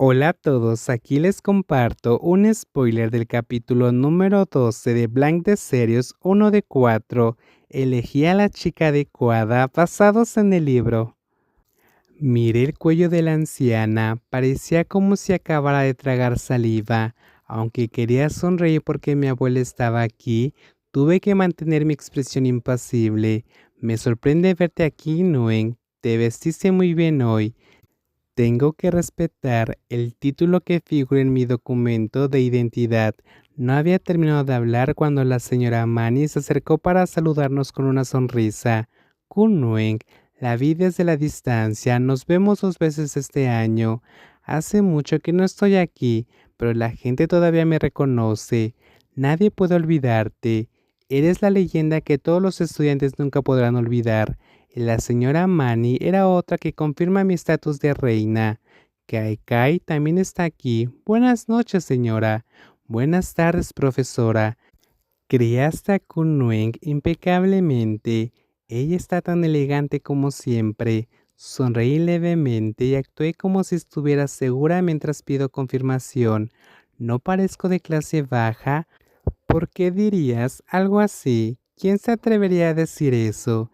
Hola a todos, aquí les comparto un spoiler del capítulo número 12 de Blank de Serios 1 de 4. Elegí a la chica adecuada basados en el libro. Miré el cuello de la anciana, parecía como si acabara de tragar saliva. Aunque quería sonreír porque mi abuela estaba aquí, tuve que mantener mi expresión impasible. Me sorprende verte aquí, Nuen. Te vestiste muy bien hoy. Tengo que respetar el título que figura en mi documento de identidad. No había terminado de hablar cuando la señora Manny se acercó para saludarnos con una sonrisa. Kunweng, la vi desde la distancia. Nos vemos dos veces este año. Hace mucho que no estoy aquí, pero la gente todavía me reconoce. Nadie puede olvidarte. Eres la leyenda que todos los estudiantes nunca podrán olvidar. La señora Mani era otra que confirma mi estatus de reina. Kai también está aquí. Buenas noches, señora. Buenas tardes, profesora. Criaste a Kunweng impecablemente. Ella está tan elegante como siempre. Sonreí levemente y actué como si estuviera segura mientras pido confirmación. ¿No parezco de clase baja? ¿Por qué dirías algo así? ¿Quién se atrevería a decir eso?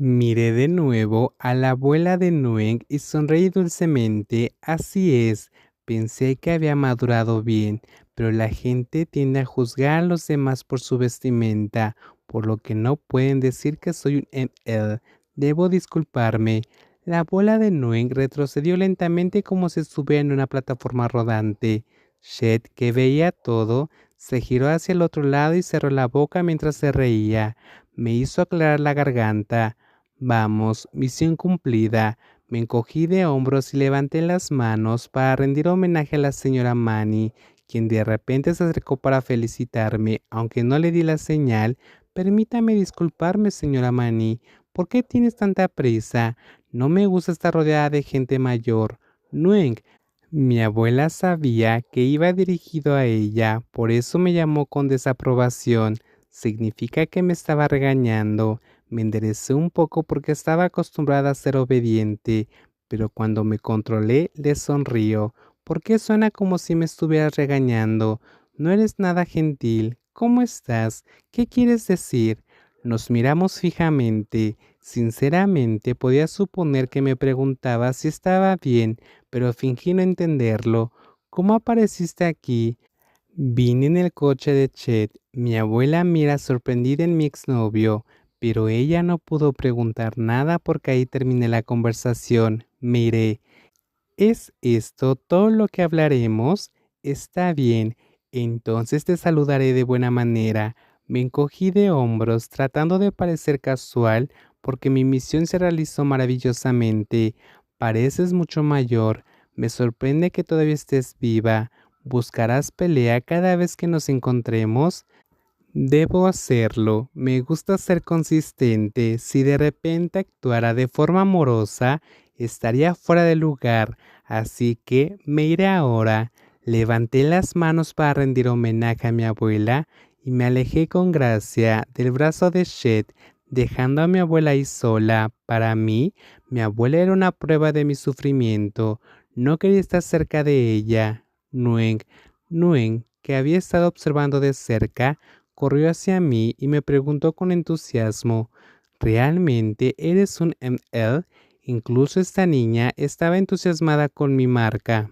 Miré de nuevo a la abuela de Nueng y sonreí dulcemente. Así es, pensé que había madurado bien, pero la gente tiende a juzgar a los demás por su vestimenta, por lo que no pueden decir que soy un ML. Debo disculparme. La abuela de Nueng retrocedió lentamente como si estuviera en una plataforma rodante. Shed, que veía todo, se giró hacia el otro lado y cerró la boca mientras se reía. Me hizo aclarar la garganta. Vamos, misión cumplida. Me encogí de hombros y levanté las manos para rendir homenaje a la señora Manny, quien de repente se acercó para felicitarme, aunque no le di la señal. Permítame disculparme, señora Manny. ¿Por qué tienes tanta prisa? No me gusta estar rodeada de gente mayor. Nueng, mi abuela sabía que iba dirigido a ella, por eso me llamó con desaprobación. Significa que me estaba regañando. Me enderecé un poco porque estaba acostumbrada a ser obediente, pero cuando me controlé le sonrío. ¿Por qué suena como si me estuvieras regañando? No eres nada gentil. ¿Cómo estás? ¿Qué quieres decir? Nos miramos fijamente. Sinceramente podía suponer que me preguntaba si estaba bien, pero fingí no entenderlo. ¿Cómo apareciste aquí? Vine en el coche de Chet. Mi abuela mira sorprendida en mi exnovio pero ella no pudo preguntar nada porque ahí terminé la conversación. Miré, ¿es esto todo lo que hablaremos? Está bien, entonces te saludaré de buena manera. Me encogí de hombros tratando de parecer casual porque mi misión se realizó maravillosamente. Pareces mucho mayor. Me sorprende que todavía estés viva. ¿Buscarás pelea cada vez que nos encontremos? Debo hacerlo. Me gusta ser consistente. Si de repente actuara de forma amorosa, estaría fuera de lugar. Así que me iré ahora. Levanté las manos para rendir homenaje a mi abuela y me alejé con gracia del brazo de Shed, dejando a mi abuela ahí sola. Para mí, mi abuela era una prueba de mi sufrimiento. No quería estar cerca de ella. Nguyen, Nguyen, que había estado observando de cerca, corrió hacia mí y me preguntó con entusiasmo, ¿realmente eres un ML? Incluso esta niña estaba entusiasmada con mi marca.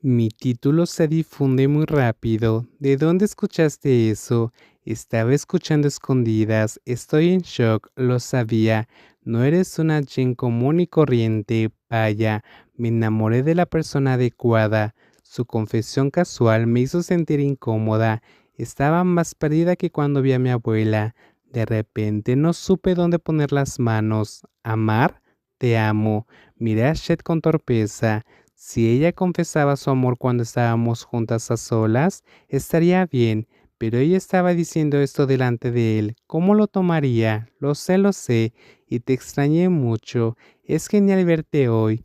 Mi título se difunde muy rápido. ¿De dónde escuchaste eso? Estaba escuchando escondidas. Estoy en shock, lo sabía. No eres una Jen común y corriente. Vaya, me enamoré de la persona adecuada. Su confesión casual me hizo sentir incómoda estaba más perdida que cuando vi a mi abuela. De repente no supe dónde poner las manos. Amar, te amo. Miré a Shed con torpeza. Si ella confesaba su amor cuando estábamos juntas a solas, estaría bien, pero ella estaba diciendo esto delante de él. ¿Cómo lo tomaría? Lo sé, lo sé, y te extrañé mucho. Es genial verte hoy.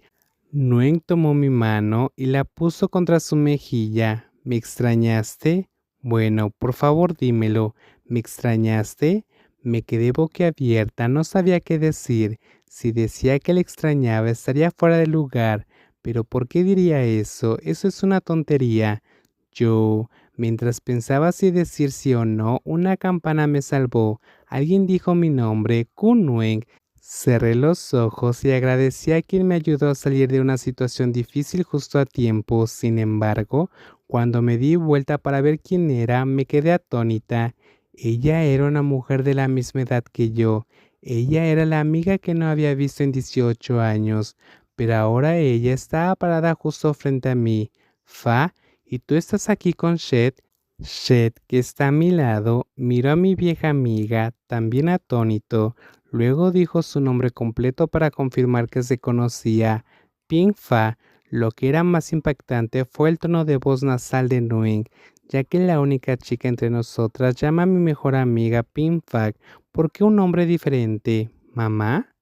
Nguyen tomó mi mano y la puso contra su mejilla. ¿Me extrañaste? Bueno, por favor dímelo. ¿Me extrañaste? Me quedé boquiabierta, no sabía qué decir. Si decía que le extrañaba estaría fuera de lugar. Pero ¿por qué diría eso? Eso es una tontería. Yo, mientras pensaba si decir sí o no, una campana me salvó. Alguien dijo mi nombre, Kunweng. Cerré los ojos y agradecí a quien me ayudó a salir de una situación difícil justo a tiempo. Sin embargo, cuando me di vuelta para ver quién era, me quedé atónita. Ella era una mujer de la misma edad que yo. Ella era la amiga que no había visto en 18 años, pero ahora ella estaba parada justo frente a mí. Fa, ¿y tú estás aquí con Shed? Shed, que está a mi lado, miró a mi vieja amiga, también atónito. Luego dijo su nombre completo para confirmar que se conocía. Ping Fa. Lo que era más impactante fue el tono de voz nasal de Nguyen, ya que la única chica entre nosotras llama a mi mejor amiga Ping Fa ¿Por qué un nombre diferente? ¿Mamá?